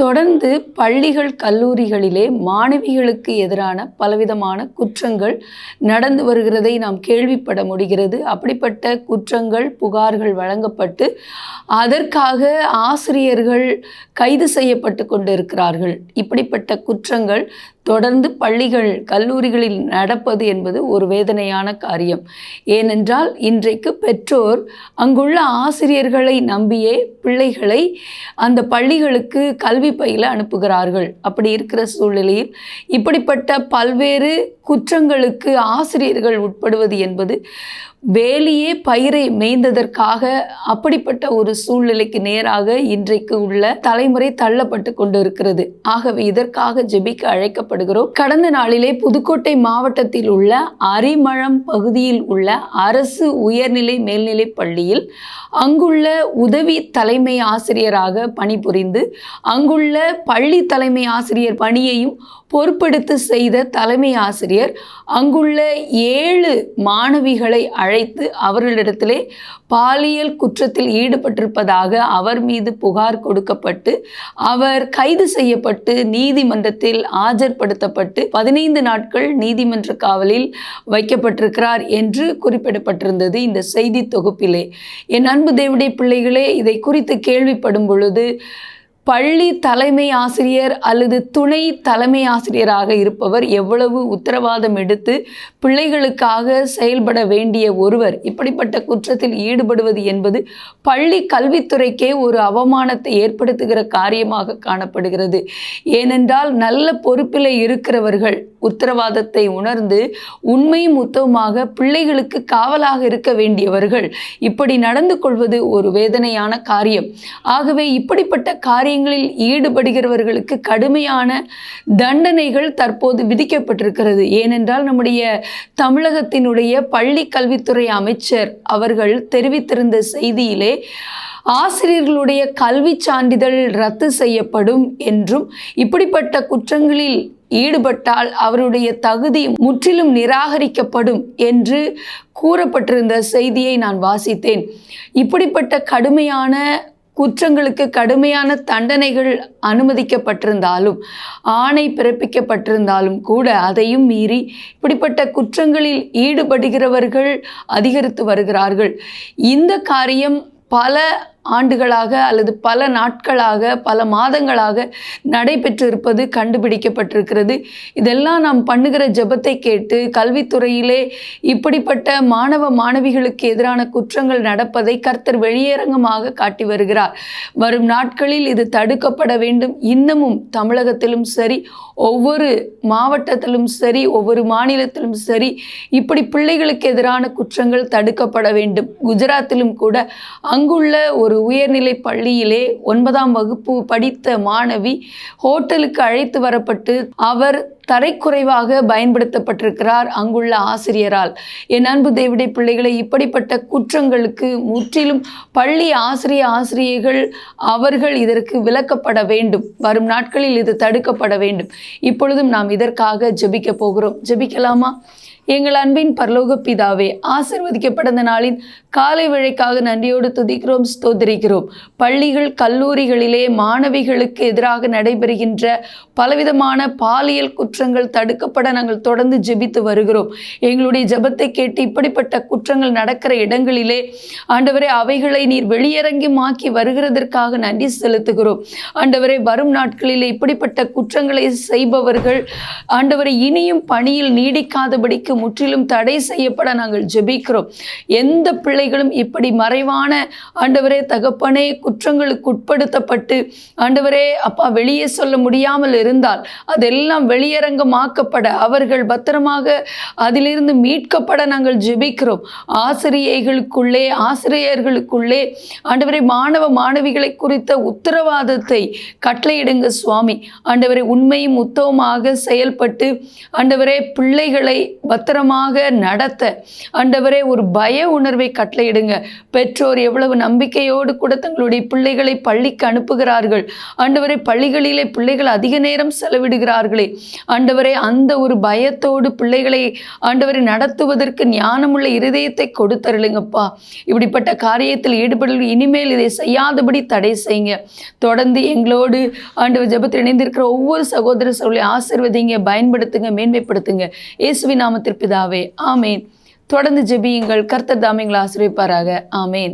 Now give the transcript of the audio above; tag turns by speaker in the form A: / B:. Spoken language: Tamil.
A: தொடர்ந்து பள்ளிகள் கல்லூரிகளிலே மாணவிகளுக்கு எதிரான பலவிதமான குற்றங்கள் நடந்து வருகிறதை நாம் கேள்விப்பட முடிகிறது. அப்படிப்பட்ட குற்றங்கள் புகார்கள் வழங்கப்பட்டு அதற்காக ஆசிரியர்கள் கைது செய்யப்பட்டு கொண்டிருக்கிறார்கள். இப்படிப்பட்ட குற்றங்கள் தொடர்ந்து பள்ளிகள் கல்லூரிகளில் நடப்பது என்பது ஒரு வேதனையான காரியம். ஏனென்றால் இன்றைக்கு பெற்றோர் அங்குள்ள ஆசிரியர்களை நம்பியே பிள்ளைகளை அந்த பள்ளிகளுக்கு கல்வி பயில அனுப்புகிறார்கள். அப்படி இருக்கிற சூழ்நிலையில் இப்படிப்பட்ட பல்வேறு குற்றங்களுக்கு ஆசிரியர்கள் உட்படுவது என்பது வேலியே பயிரை மேய்ந்ததற்காக அப்படிப்பட்ட ஒரு சூழ்நிலைக்கு நேராக இன்றைக்கு உள்ள தலைமுறை தள்ளப்பட்டு கொண்டிருக்கிறது. ஆகவே இதற்காக ஜெபிக்க அழைக்கப்படுகிறோம். கடந்த நாளிலே புதுக்கோட்டை மாவட்டத்தில் உள்ள அரிமளம் பகுதியில் உள்ள அரசு உயர்நிலை மேல்நிலை பள்ளியில் அங்குள்ள உதவி தலைமை ஆசிரியராக பணிபுரிந்து அங்குள்ள பள்ளி தலைமை ஆசிரியர் பணியையும் பொறுப்பெடுத்து செய்த தலைமை ஆசிரியர் அங்குள்ள ஏழு மாணவிகளை அழைத்து அவர்களிடத்திலே பாலியல் குற்றத்தில் ஈடுபட்டிருப்பதாக அவர் மீது புகார் கொடுக்கப்பட்டு அவர் கைது செய்யப்பட்டு நீதிமன்றத்தில் ஆஜர்படுத்தப்பட்டு பதினைந்து நாட்கள் நீதிமன்ற காவலில் வைக்கப்பட்டிருக்கிறார் என்று குறிப்பிடப்பட்டிருந்தது இந்த செய்தி தொகுப்பிலே. என் அன்பு தேவடைய பிள்ளைகளே இதை குறித்து கேள்விப்படும் பொழுது பள்ளி தலைமை ஆசிரியர் அல்லது துணை தலைமை ஆசிரியராக இருப்பவர் எவ்வளவு உத்தரவாதம் எடுத்து பிள்ளைகளுக்காக செயல்பட வேண்டிய ஒருவர் இப்படிப்பட்ட குற்றத்தில் ஈடுபடுவது என்பது பள்ளி கல்வித்துறைக்கே ஒரு அவமானத்தை ஏற்படுத்துகிற காரியமாக காணப்படுகிறது. ஏனென்றால் நல்ல பொறுப்பில் இருக்கிறவர்கள் உத்தரவாதத்தை உணர்ந்து உண்மையும் உத்தவமாக பிள்ளைகளுக்கு காவலாக இருக்க வேண்டியவர்கள். இப்படி நடந்து கொள்வது ஒரு வேதனையான காரியம். ஆகவே இப்படிப்பட்ட காரியங்களில் ஈடுபடுகிறவர்களுக்கு கடுமையான தண்டனைகள் தற்போது விதிக்கப்பட்டிருக்கிறது. ஏனென்றால் நம்முடைய தமிழகத்தினுடைய பள்ளி கல்வித்துறை அமைச்சர் அவர்கள் தெரிவித்திருந்த செய்தியிலே ஆசிரியர்களுடைய கல்வி சான்றிதழ் ரத்து செய்யப்படும் என்றும் இப்படிப்பட்ட குற்றங்களில் ஈடுபட்டால் அவருடைய தகுதி முற்றிலும் நிராகரிக்கப்படும் என்று கூறப்பட்டிருந்த செய்தியை நான் வாசித்தேன். இப்படிப்பட்ட கடுமையான குற்றங்களுக்கு கடுமையான தண்டனைகள் அனுமதிக்கப்பட்டிருந்தாலும் ஆணை பிறப்பிக்கப்பட்டிருந்தாலும் கூட அதையும் மீறி இப்படிப்பட்ட குற்றங்களில் ஈடுபடுகிறவர்கள் அதிகரித்து வருகிறார்கள். இந்த காரியம் பல ஆண்டுகளாக அல்லது பல நாட்களாக பல மாதங்களாக நடைபெற்றிருப்பது கண்டுபிடிக்கப்பட்டிருக்கிறது. இதெல்லாம் நாம் பண்ணுகிற ஜெபத்தை கேட்டு கல்வித்துறையிலே இப்படிப்பட்ட மாணவ மாணவிகளுக்கு எதிரான குற்றங்கள் நடப்பதை கர்த்தர் வெளியரங்கமாக காட்டி வருகிறார். வரும் நாட்களில் இது தடுக்கப்பட வேண்டும். இன்னமும் தமிழகத்திலும் சரி ஒவ்வொரு மாவட்டத்திலும் சரி ஒவ்வொரு மாநிலத்திலும் சரி இப்படி பிள்ளைகளுக்கு எதிரான குற்றங்கள் தடுக்கப்பட வேண்டும். குஜராத்திலும் கூட அங்குள்ள ஒரு உயர்நிலை பள்ளியிலே ஒன்பதாம் வகுப்பு படித்த மாணவி ஹோட்டலுக்கு அழைத்து வரப்பட்டு அவர் தரைக்குறைவாக பயன்படுத்தப்பட்டிருக்கிறார் அங்குள்ள ஆசிரியரால். என் அன்பு தேவிடை பிள்ளைகளை இப்படிப்பட்ட குற்றங்களுக்கு முற்றிலும் பள்ளி ஆசிரிய ஆசிரியர்கள் அவர்கள் இதற்கு விலக்கப்பட வேண்டும். வரும் நாட்களில் இது தடுக்கப்பட வேண்டும். இப்பொழுதும் நாம் இதற்காக ஜெபிக்க போகிறோம். ஜெபிக்கலாமா? எங்கள் அன்பின் பரலோக பிதாவே ஆசிர்வதிக்கப்பட்ட நாளின் காலை விழைக்காக நன்றியோடு துதிக்கிறோம் ஸ்தோதரிக்கிறோம் பள்ளிகள் கல்லூரிகளிலே மாணவிகளுக்கு எதிராக நடைபெறுகின்ற பலவிதமான பாலியல் குற்றங்கள் தடுக்கப்பட நாங்கள் தொடர்ந்து ஜெபித்து வருகிறோம். எங்களுடைய ஜெபத்தை கேட்டு இப்படிப்பட்ட குற்றங்கள் நடக்கிற இடங்களிலே ஆண்டவரே அவைகளை நீர் வெளியரங்கமாக்கி வருகிறதற்காக நன்றி செலுத்துகிறோம். ஆண்டவரே வரும் நாட்களிலே இப்படிப்பட்ட குற்றங்களை செய்பவர்கள் ஆண்டவரை இனியும் பணியில் நீடிக்காதபடிக்கு முற்றிலும் தடை செய்யப்பட நாங்கள் ஜெபிக்கிறோம். எந்த பிள்ளைகளும் இப்படி மறைவான ஆண்டவரே தகப்பனே குற்றங்களுக்கு உட்படுத்தப்பட்டு ஆண்டவரே அப்பா வெளியே சொல்ல முடியாமல் இருந்தால் அதெல்லாம் வெளியேற வெளியரங்கமாக்கப்பட அவர்கள் பத்திரமாக அதிலிருந்து மீட்கப்பட நாங்கள் ஜெபிக்கிறோம். ஆசிரியைகளுக்குள்ளே ஆசிரியர்களுக்குள்ளே ஆண்டவரை மாணவ மாணவிகளை குறித்த உத்தரவாதத்தை கட்டளையிடுங்க சுவாமி. ஆண்டவரை உண்மையும் உத்தவமாக செயல்பட்டு ஆண்டவரே பிள்ளைகளை பத்திரமாக நடத்த ஆண்டவரே ஒரு பய உணர்வை கட்டளையிடுங்க. பெற்றோர் எவ்வளவு நம்பிக்கையோடு கூட தங்களுடைய பிள்ளைகளை பள்ளிக்கு அனுப்புகிறார்கள். ஆண்டவரை பள்ளிகளிலே பிள்ளைகள் அதிக நேரம் செலவிடுகிறார்களே. ஆண்டவரே அந்த ஒரு பயத்தோடு பிள்ளைகளை ஆண்டவரை நடத்துவதற்கு ஞானமுள்ள இருதயத்தை கொடுத்தருளுங்கப்பா. இப்படிப்பட்ட காரியத்தில் ஈடுபடல் இனிமேல் இதை செய்யாதபடி தடை செய்யுங்க. தொடர்ந்து எங்களோடு ஆண்டவர் ஜெபத்தில் இணைந்திருக்கிற ஒவ்வொரு சகோதர சகோதரி ஆசிர்வதிங்க பயன்படுத்துங்க மேன்மைப்படுத்துங்க. இயேசுவி நாமத்திற்பிதாவே ஆமேன். தொடர்ந்து ஜெபியுங்கள் கர்த்தர் தாமியங்களை ஆசிரியப்பாராக ஆமேன்.